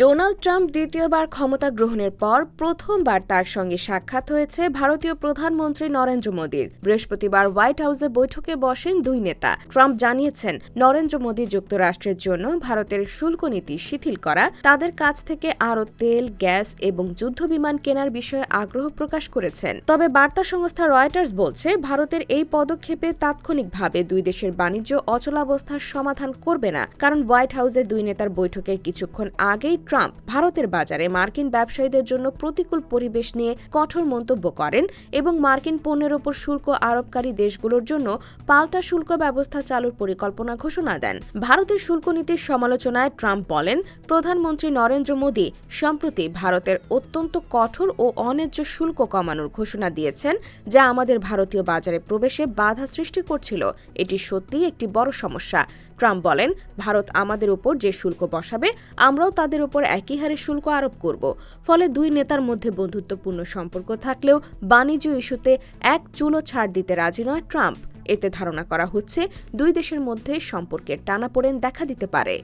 Donald Trump দ্বিতীয়বার ক্ষমতা গ্রহণের পর প্রথমবার তার সঙ্গে সাক্ষাৎ হয়েছে ভারতীয় প্রধানমন্ত্রী নরেন্দ্র মোদীর। বৃহস্পতিবার হোয়াইট হাউসে বৈঠকে বসেন দুই নেতা। ট্রাম্প জানিয়েছেন, নরেন্দ্র মোদী যুক্তরাষ্ট্রের জন্য ভারতের শুল্ক নীতি শিথিল করা, তাদের কাছ থেকে আরও তেল, গ্যাস এবং যুদ্ধবিমান কেনার বিষয়ে আগ্রহ প্রকাশ করেছেন। তবে বার্তা সংস্থা রয়টার্স বলছে, ভারতের এই পদক্ষেপে তাৎক্ষণিকভাবে দুই দেশের বাণিজ্য অচলাবস্থার সমাধান করবে না, কারণ হোয়াইট হাউসে দুই নেতার বৈঠকের কিছুক্ষণ আগেই ট্রাম্প ভারতের বাজারে মার্কিন ব্যবসায়ীদের জন্য প্রতিকূল পরিবেশ নিয়ে কঠোর মন্তব্য করেন এবং মার্কিন পণ্যের ওপর শুল্ক আরোপকারী দেশগুলোর জন্য পাল্টা শুল্ক ব্যবস্থা চালুর পরিকল্পনা ঘোষণা দেন। ভারতের শুল্ক নীতির সমালোচনায় ট্রাম্প বলেন, প্রধানমন্ত্রী নরেন্দ্র মোদী সম্প্রতি ভারতের অত্যন্ত কঠোর ও অন্যায্য শুল্ক কমানোর ঘোষণা দিয়েছেন, যা আমাদের ভারতীয় বাজারে প্রবেশে বাধা সৃষ্টি করছিল। এটি সত্যিই একটি বড় সমস্যা। ট্রাম্প বলেন, ভারত আমাদের উপর যে শুল্ক বসাবে, আমরাও তাদের উপর একই হারে শুল্ক আরোপ করব। ফলে দুই নেতার মধ্যে বন্ধুত্বপূর্ণ সম্পর্ক থাকলেও বাণিজ্য ইস্যুতে এক চুলো ছাড় দিতে রাজি নয় ট্রাম্প। এতে ধারণা করা হচ্ছে দুই দেশের মধ্যে সম্পর্কের টানাপোড়েন দেখা দিতে পারে।